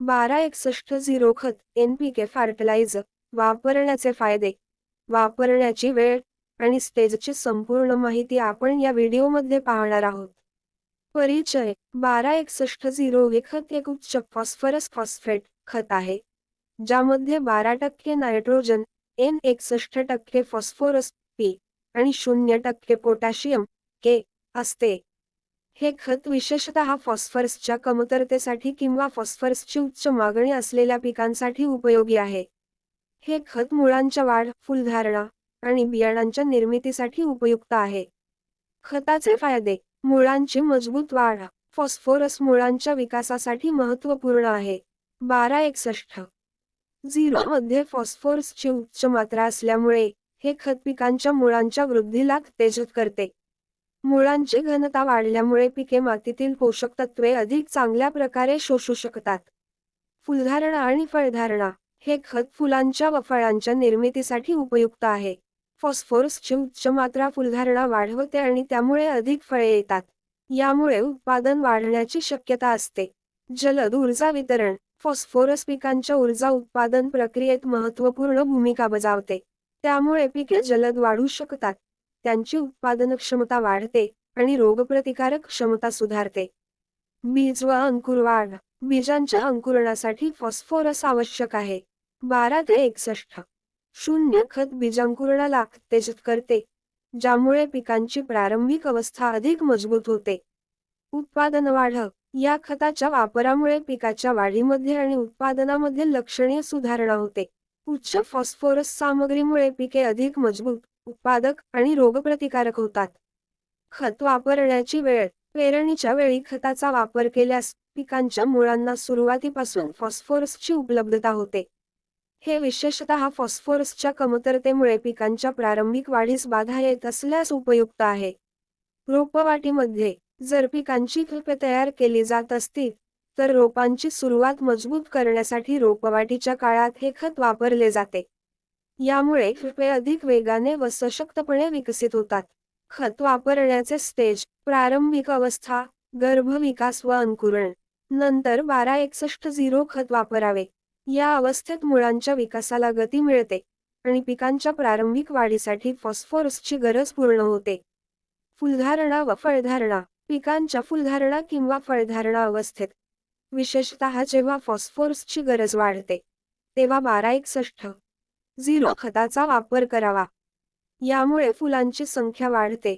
बारा एकसष्ट झिरो खत एनपीके फर्टिलायझर वापरण्याचे फायदे. वापरण्याची वेळ आणि स्टेजची संपूर्ण माहिती आपण या व्हिडिओमध्ये पाहणार आहोत. परिचय बारा एकसष्ट झिरो हे खत एक उच्च फॉस्फरस फॉस्फेट खत आहे ज्यामध्ये बारा टक्के नायट्रोजन एन एकसष्ट टक्के फॉस्फोरस पी आणि शून्य टक्के पोटॅशियम के असते. हे खत विशेषतः फॉस्फरसच्या कमतरतेसाठी किंवा फॉस्फरसची उच्च मागणी असलेल्या पिकांसाठी उपयोगी आहे. हे खत मुळांच्या वाढ फुलधारणा आणि बियाणांच्या निर्मितीसाठी उपयुक्त आहे. खताचे फायदे मुळांची मजबूत वाढ फॉस्फोरस मुळांच्या विकासासाठी महत्त्वपूर्ण आहे. बारा एकसष्ट. झिरो मध्ये फॉस्फोरसची उच्च मात्रा असल्यामुळे हे खत पिकांच्या मुळांच्या वृद्धीला उत्तेजित करते. मुळांची घनता वाढल्यामुळे पिके मातीतील पोषक तत्वे अधिक चांगल्या प्रकारे शोषू शकतात. फुलधारणा आणि फळधारणा हे खत फुलांच्या व फळांच्या निर्मितीसाठी उपयुक्त आहे. फॉस्फोरसची उच्च मात्रा फुलधारणा वाढवते आणि त्यामुळे अधिक फळे येतात. यामुळे उत्पादन वाढण्याची शक्यता असते. जलद ऊर्जा वितरण फॉस्फोरस पिकांच्या ऊर्जा उत्पादन प्रक्रियेत महत्त्वपूर्ण भूमिका बजावते. त्यामुळे पिके जलद वाढू शकतात. त्यांची उत्पादन क्षमता वाढते आणि रोगप्रतिकारक क्षमता सुधारते. बीज व अंकुर वाढ बीजांच्या अंकुरणासाठी फॉस्फोरस आवश्यक आहे. बारा ते एकसष्ट. शून्य खत बीजांकुरणाला उत्तेजित करते ज्यामुळे पिकांची प्रारंभिक अवस्था अधिक मजबूत होते. उत्पादन वाढ या खताच्या वापरामुळे पिकाच्या वाढीमध्ये आणि उत्पादनामध्ये लक्षणीय सुधारणा होते. उच्च फॉस्फोरस सामग्रीमुळे पिके अधिक मजबूत उत्पादक आणि रोगप्रतिकारक होतात. खत वापरण्याची वेळ पेरणीच्या वेळी खताचा वापर केल्यास पिकांच्या मुळांना सुरुवातीपासून फॉस्फोरसची उपलब्धता होते. हे विशेषतः फॉस्फोरसच्या कमतरतेमुळे पिकांच्या प्रारंभिक वाढीस बाधा येत असल्यास उपयुक्त आहे. रोपवाटीमध्ये जर पिकांची खपे तयार केली जात असतील तर रोपांची सुरुवात मजबूत करण्यासाठी रोपवाटीच्या काळात हे खत वापरले जाते. यामुळे खपे अधिक वेगाने व सशक्तपणे विकसित होतात. खत वापरण्याचे स्टेज प्रारंभिक अवस्था गर्भविकास व अंकुरण. नंतर बारा एकसष्ट झिरो खत वापरावे. या अवस्थेत मुळांच्या विकासाला गती मिळते आणि पिकांच्या प्रारंभिक वाढीसाठी फॉस्फोरसची गरज पूर्ण होते. फुलधारणा व फळधारणा. पिकांच्या फुलधारणा किंवा फळधारणा अवस्थेत. विशेषतः जेव्हा फॉस्फोरसची गरज वाढते तेव्हा बारा एकसष्ट झिरो खताचा वापर करावा. यामुळे फुलांची संख्या वाढते.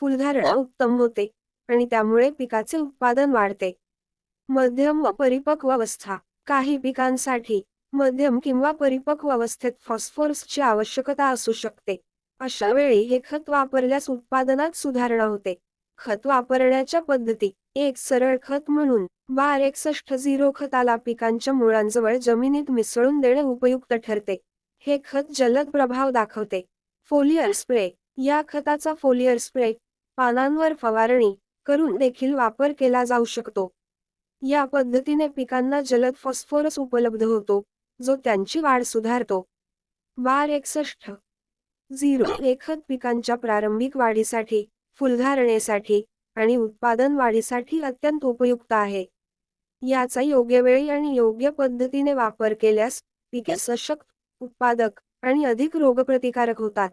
फुलधारणा उत्तम होते आणि त्यामुळे पिकाचे उत्पादन वाढते. मध्यम व परिपक्व अवस्था. काही पिकांसाठी मध्यम किंवा परिपक्व अवस्थेत फॉस्फोरसची आवश्यकता असू शकते. अशा वेळी हे खत वापरल्यास उत्पादनात सुधारणा होते. खत वापरण्याच्या पद्धती. एक सरळ खत म्हणून बार एकसष्ट झिरो खताला पिकांच्या मुळांजवळ जमिनीत मिसळून देणे उपयुक्त ठरते. हे खत जलद प्रभाव दाखवते. फोलियर स्प्रे या खताचा फोलियर स्प्रे पानांवर फवारणी करून देखील वापर केला जाऊ शकतो. या पद्धतीने पिकांना जलद फॉस्फोरस उपलब्ध होतो जो त्यांची वाढ सुधारतो. बार एकसष्ट. झिरो. हे खत पिकांच्या प्रारंभिक वाढीसाठी फुलधारणेसाठी आणि उत्पादन वाढीसाठी अत्यंत उपयुक्त आहे. याचा योग्य वेळी आणि योग्य पद्धतीने वापर केल्यास पिके सशक्त उत्पादक आणि अधिक रोगप्रतिकारक होतात.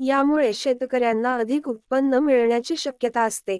यामुळे शेतकऱ्यांना अधिक उत्पन्न मिळण्याची शक्यता असते.